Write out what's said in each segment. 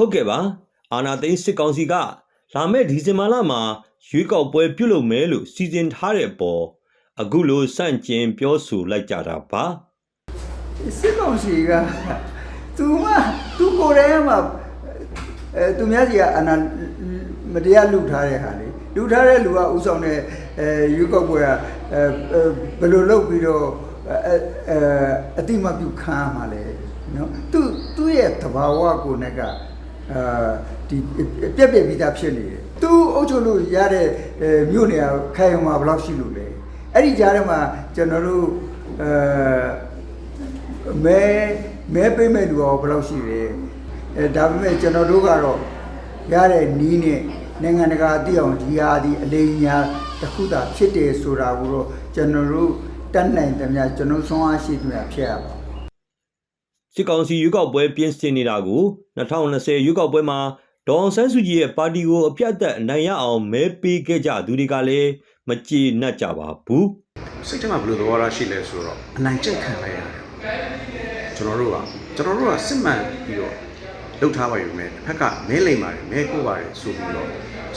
ဟုတ်ကဲ့ပါအာနာသိန်းစစ်ကောင်စီကလာမယ့်ဒီဇင်ဘာလမှာရွေးကောက်ပွဲပြုလုပ်မယ်လို့စီစဉ်ထားတဲ့အပေါ်အခုလိုစန့်ကျင်ပြောဆိုလိုက်ကြတာပါစစ်ကောင်စီကသူမသူကိုယ်တိုင်ကမှအဲသူများစီကအနာမတရားလူထားတဲ့ဟာလေလူထားတဲ့လူကဥဆောင်တဲ့အဲရွေးကောက်ပွဲကအဲအဲဘယ်လိုလုပ်ပြီးတော့အဲအဲအတိမပြုခံရမှာလဲနော်သူသူ့ရဲ့သဘာဝကိုယ်နဲ့က အာဒီပြက်ပြက်ပြီးသားဖြစ်နေတယ်သူအုပ်ချုပ်လို့ရတဲ့အဲမြို့နယ်ကခိုင်အောင်မှာဘယ်လောက်ရှိလို့လဲအဲ့ဒီကြားထဲမှာကျွန်တော်တို့အဲမဲမဲပေးမဲ့လူရောဘယ်လောက်ရှိလဲအဲဒါပေမဲ့ကျွန်တော်တို့ကတော့ရတဲ့နီးနဲ့နိုင်ငံတကာအသိအောင်ဒီဟာဒီအလေးညာတစ်ခုသာဖြစ်တယ်ဆိုတာကိုတော့ကျွန်တော်တို့တတ်နိုင်သမျှကျွန်တော်ဆုံးအားရှိသမျှဖြစ်ရပါ စစ်ကောင်စီရွေးကောက်ပွဲပြင်ဆင်နေတာကို2020ရွေးကောက်ပွဲမှာဒေါအောင်ဆန်းစုကြည်ရဲ့ပါတီကိုအပြတ်သက်အနိုင်ရအောင်မဲပေးခဲ့ကြသူတွေကလည်းမကြေနပ်ကြပါဘူးစိတ်ထဲမှာဘယ်လိုသဘောထားရှိလဲဆိုတော့အနိုင်ကျင့်ခံလိုက်ရတယ်ကျွန်တော်တို့ကကျွန်တော်တို့ကစစ်မှန်ပြီးတော့လှုပ်ထားပါယူမယ်တစ်ဖက်ကမဲလိမ်ပါတယ်မဲကိုပါတယ်ဆိုပြီးတော့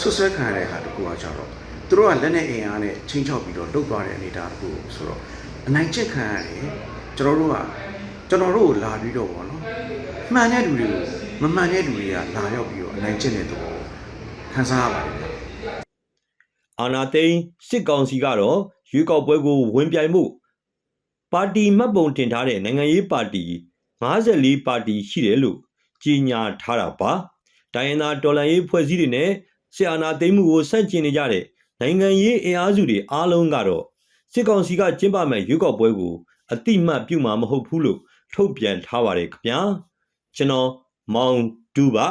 ဆွဆွဲခံရတဲ့ဟာတကူကကြတော့သူတို့ကလက်နဲ့အင်အားနဲ့ချင်းချောက်ပြီးတော့လှုပ်သွားတဲ့အနေအထားတကူဆိုတော့အနိုင်ကျင့်ခံရတယ်ကျွန်တော်တို့က ကျွန်တော်တို့ကိုလာပြီးတော့ဗောနော်မှန်တဲ့လူတွေကိုမမှန်တဲ့လူတွေကလာရောက်ပြီးတော့အနိုင်ကျင့်တဲ့သဘောခံစားရပါတယ်ဗျာအာနာသိန်းစစ်ကောင်စီကတော့ရွေးကောက်ပွဲကိုဝင်ပြိုင်မှုပါတီမှတ်ပုံတင်ထားတဲ့နိုင်ငံရေးပါတီ54ပါတီရှိတယ်လို့ကြေညာထားတာပါတိုင်းရင်းသားတော်လှန်ရေးဖွဲ့စည်းတွေနဲ့စစ်အာဏာသိမ်းမှုကိုဆန့်ကျင်နေကြတဲ့နိုင်ငံရေးအင်အားစုတွေအားလုံးကတော့စစ်ကောင်စီကကျင်းပမဲ့ရွေးကောက်ပွဲကိုအတိမတ်ပြုမှာမဟုတ်ဘူးလို့ ထုတ်ပြန်ထားပါတယ်ခင်ဗျာကျွန်တော်မောင်တူပါ